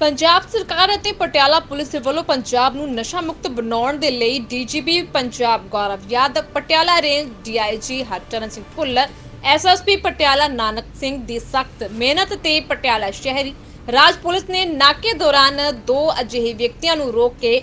ਪੰਜਾਬ ਸਰਕਾਰ ਅਤੇ ਪਟਿਆਲਾ ਪੁਲਿਸ ਦੇ ਵੱਲੋਂ ਪੰਜਾਬ ਨੂੰ ਨਸ਼ਾ ਮੁਕਤ ਬਣਾਉਣ ਦੇ ਲਈ DGP Punjab Gaurav Yadav, Patiala range DIG Harcharan Singh Bhullar, SSP Patiala Nanak Singh ਦੀ ਸਖਤ ਮਿਹਨਤ ਤੇ ਪਟਿਆਲਾ ਸ਼ਹਿਰੀ ਰਾਜ ਪੁਲਿਸ ਨੇ ਨਾਕੇ ਦੌਰਾਨ ਦੋ ਅਜਿਹੇ ਵਿਅਕਤੀਆਂ ਨੂੰ ਰੋਕ ਕੇ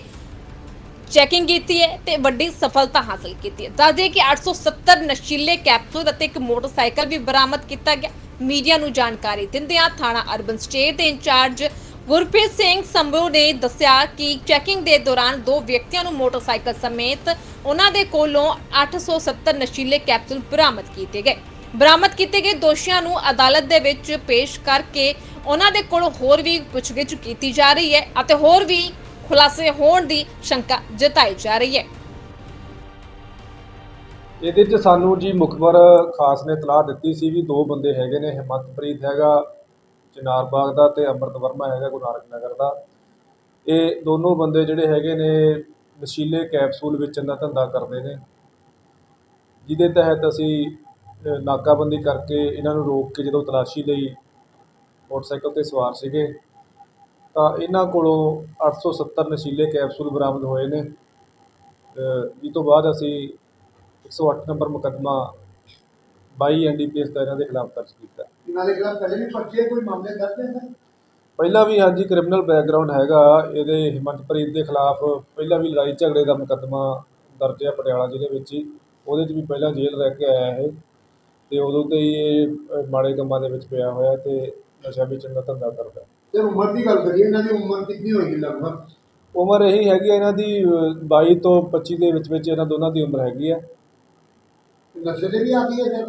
ਚੈਕਿੰਗ ਕੀਤੀ ਹੈ ਤੇ ਵੱਡੀ ਸਫਲਤਾ ਹਾਸਲ ਕੀਤੀ ਹੈ। ਦੱਸਦੇ ਕਿ 870 ਨਸ਼ੀਲੇ ਕੈਪਸੂਲ ਅਤੇ ਇੱਕ ਮੋਟਰਸਾਈਕਲ ਵੀ ਬਰਾਮਦ ਕੀਤਾ ਗਿਆ। ਮੀਡੀਆ ਨੂੰ ਜਾਣਕਾਰੀ ਦਿੰਦਿਆਂ ਥਾਣਾ ਅਰਬਨ ਸਟੇਟ ਦੇ ਇੰਚਾਰਜ ਗੁਰਪ੍ਰੀਤ ਸਿੰਘ ਸੰਭੂ ਨੇ ਦੱਸਿਆ ਕਿ ਚੈਕਿੰਗ ਦੇ ਦੌਰਾਨ ਦੋ ਵਿਅਕਤੀਆਂ ਨੂੰ ਮੋਟਰਸਾਈਕਲ ਸਮੇਤ ਉਹਨਾਂ ਦੇ ਕੋਲੋਂ 870 ਨਸ਼ੀਲੇ ਕੈਪਸੂਲ ਬਰਾਮਦ ਕੀਤੇ ਗਏ। ਬਰਾਮਦ ਕੀਤੇ ਗਏ ਦੋਸ਼ੀਆਂ ਨੂੰ ਅਦਾਲਤ ਦੇ ਵਿੱਚ ਪੇਸ਼ ਕਰਕੇ ਉਹਨਾਂ ਦੇ ਕੋਲੋਂ ਹੋਰ ਵੀ ਪੁੱਛਗਿੱਛ ਕੀਤੀ ਜਾ ਰਹੀ ਹੈ ਅਤੇ ਹੋਰ ਵੀ ਖੁਲਾਸੇ ਹੋਣ ਦੀ ਸ਼ੰਕਾ ਜਤਾਈ ਜਾ ਰਹੀ ਹੈ। ਇਹਦੇ 'ਚ ਸਾਨੂੰ ਜੀ ਮੁਖਬਰ ਖਾਸ ਨੇ ਇਤਲਾਹ ਦਿੱਤੀ ਸੀ ਵੀ ਦੋ ਬੰਦੇ ਹੈਗੇ ਨੇ, ਹਿੰਮਤਪ੍ਰੀਤ ਹੈਗਾ ਚਨਾਰ ਬਾਗ ਦਾ ਤੇ ਅੰਮ੍ਰਿਤ ਵਰਮਾ ਹੈਗਾ ਗੁਰੂ ਨਾਨਕ ਨਗਰ ਦਾ। ਇਹ ਦੋਨੋਂ ਬੰਦੇ ਜਿਹੜੇ ਹੈਗੇ ਨੇ ਨਸ਼ੀਲੇ ਕੈਪਸੂਲ ਵੇਚਣ ਦਾ ਧੰਦਾ ਕਰਦੇ ਨੇ। ਜਿਹਦੇ ਤਹਿਤ ਅਸੀਂ ਨਾਕਾਬੰਦੀ ਕਰਕੇ ਇਹਨਾਂ ਨੂੰ ਰੋਕ ਕੇ ਜਦੋਂ ਤਲਾਸ਼ੀ ਲਈ ਮੋਟਰਸਾਈਕਲ ਤੇ ਸਵਾਰ ਸੀਗੇ ਤਾਂ ਇਹਨਾਂ ਕੋਲੋਂ 870 ਨਸ਼ੀਲੇ ਕੈਪਸੂਲ ਬਰਾਮਦ ਹੋਏ ਨੇ। ਅ, ਜਿਸ ਤੋਂ ਬਾਅਦ ਅਸੀਂ 108 ਨੰਬਰ ਮੁਕੱਦਮਾ 22 ਐਨਡੀਪੀਐਸ ਦਾ ਇਹਨਾਂ ਦੇ ਖਿਲਾਫ ਦਰਜ ਕੀਤਾ। ਇਹਨਾਂ ਦੇ ਖਿਲਾਫ ਪਹਿਲੇ ਵੀ ਪਰਚੇ ਕੋਈ ਮਾਮਲੇ ਦਰਜ ਹੈ ਪਹਿਲਾਂ ਵੀ ਹਾਂਜੀ ਕ੍ਰਿਮੀਨਲ ਬੈਕਗ੍ਰਾਉਂਡ ਹੈਗਾ ਇਹਦੇ ਹਿੰਮਤਪ੍ਰੀਤ ਦੇ ਖਿਲਾਫ ਪਹਿਲਾਂ ਵੀ ਲੜਾਈ ਝਗੜੇ ਦਾ ਮੁਕੱਦਮਾ ਦਰਜ ਹੈ ਪਟਿਆਲਾ ਜ਼ਿਲ੍ਹੇ ਵਿੱਚ ਹੀ। ਉਹਦੇ 'ਚ ਵੀ ਪਹਿਲਾਂ ਜੇਲ੍ਹ ਰਹਿ ਕੇ ਆਇਆ ਇਹ ਤੇ ਉਦੋਂ ਤੋਂ ਹੀ ਇਹ ਮਾੜੇ ਕੰਮਾਂ ਦੇ ਵਿੱਚ ਪਿਆ ਹੋਇਆ ਤੇ ਨਸ਼ਾ ਵੇਚਣ ਦਾ ਧੰਦਾ ਕਰਦਾ। ਤੇ ਉਮਰ ਦੀ ਗੱਲ ਕਰੀਏ ਇਹਨਾਂ ਦੀ ਉਮਰ ਕਿੰਨੀ ਹੋਏਗੀ ਲਗਭਗ? ਉਮਰ ਇਹੀ ਹੈਗੀ ਇਹਨਾਂ ਦੀ ਅ, 22 ਤੋਂ 25 ਦੇ ਵਿੱਚ ਵਿੱਚ ਇਹਨਾਂ ਦੋਨਾਂ ਦੀ ਉਮਰ ਹੈਗੀ ਹੈ ਨਸ਼ੇ ਦੇ ਵੀ ਆਦੀ ਹੈ ਸਰ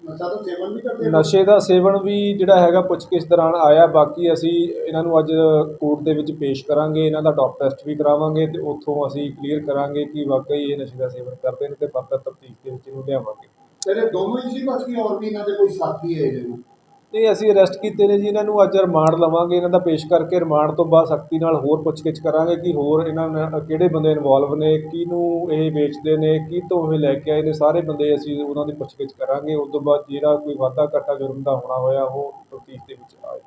ਨਸ਼ਾ ਤਾਂ ਸੇਵਨ ਵੀ ਕਰਦੇ ਨੇ ਨਸ਼ੇ ਦਾ ਸੇਵਨ ਵੀ ਜਿਹੜਾ ਹੈਗਾ ਪੁੱਛਗਿੱਛ ਦੌਰਾਨ ਆਇਆ ਬਾਕੀ ਅਸੀਂ ਇਹਨਾਂ ਨੂੰ ਅੱਜ ਕੋਰਟ ਦੇ ਵਿੱਚ ਪੇਸ਼ ਕਰਾਂਗੇ ਇਹਨਾਂ ਦਾ ਡੋਪ ਟੈਸਟ ਵੀ ਕਰਾਵਾਂਗੇ ਤੇ ਉੱਥੋਂ ਅਸੀਂ ਕਲੀਅਰ ਕਰਾਂਗੇ ਕਿ ਵਾਕਈ ਇਹ ਨਸ਼ੇ ਦਾ ਸੇਵਨ ਕਰਦੇ ਨੇ ਤੇ ਫਰਦਰ ਤਫਤੀਸ਼ ਦੇ ਵਿੱਚ ਇਹਨੂੰ ਲਿਆਵਾਂਗੇ। ਤੇਰੇ ਦੋਨੋਂ ਹੀ ਸੀ ਬਸ ਕੀ ਹੋਰ ਵੀ ਇਹਨਾਂ ਦੇ ਕੋਈ ਸਾਥੀ ਹੈ ਇਹਦੇ ਨੂੰ ਤੇ ਅਸੀਂ ਅਰੈਸਟ ਕੀਤੇ ਨੇ ਜੀ, ਇਹਨਾਂ ਨੂੰ ਅੱਜ ਰਿਮਾਂਡ ਲਵਾਂਗੇ, ਇਹਨਾਂ ਦਾ ਪੇਸ਼ ਕਰਕੇ ਰਿਮਾਂਡ ਤੋਂ ਬਾਅਦ ਸਖਤੀ ਨਾਲ ਹੋਰ ਪੁੱਛਗਿੱਛ ਕਰਾਂਗੇ ਕਿ ਹੋਰ ਇਹਨਾਂ ਨਾਲ ਕਿਹੜੇ ਬੰਦੇ ਇਨਵੋਲਵ ਨੇ, ਕਿਹਨੂੰ ਇਹ ਵੇਚਦੇ ਨੇ, ਕੀ ਤੋਂ ਇਹ ਲੈ ਕੇ ਆਏ ਨੇ, ਸਾਰੇ ਬੰਦੇ ਅਸੀਂ ਉਹਨਾਂ ਦੀ ਪੁੱਛਗਿੱਛ ਕਰਾਂਗੇ। ਉਸ ਤੋਂ ਬਾਅਦ ਜਿਹੜਾ ਕੋਈ ਵਾਧਾ ਘਾਟਾ ਜੁਰਮ ਦਾ ਹੋਣਾ ਹੋਇਆ, ਉਹ ਤਫਤੀਸ਼ ਦੇ ਵਿੱਚ ਆਏ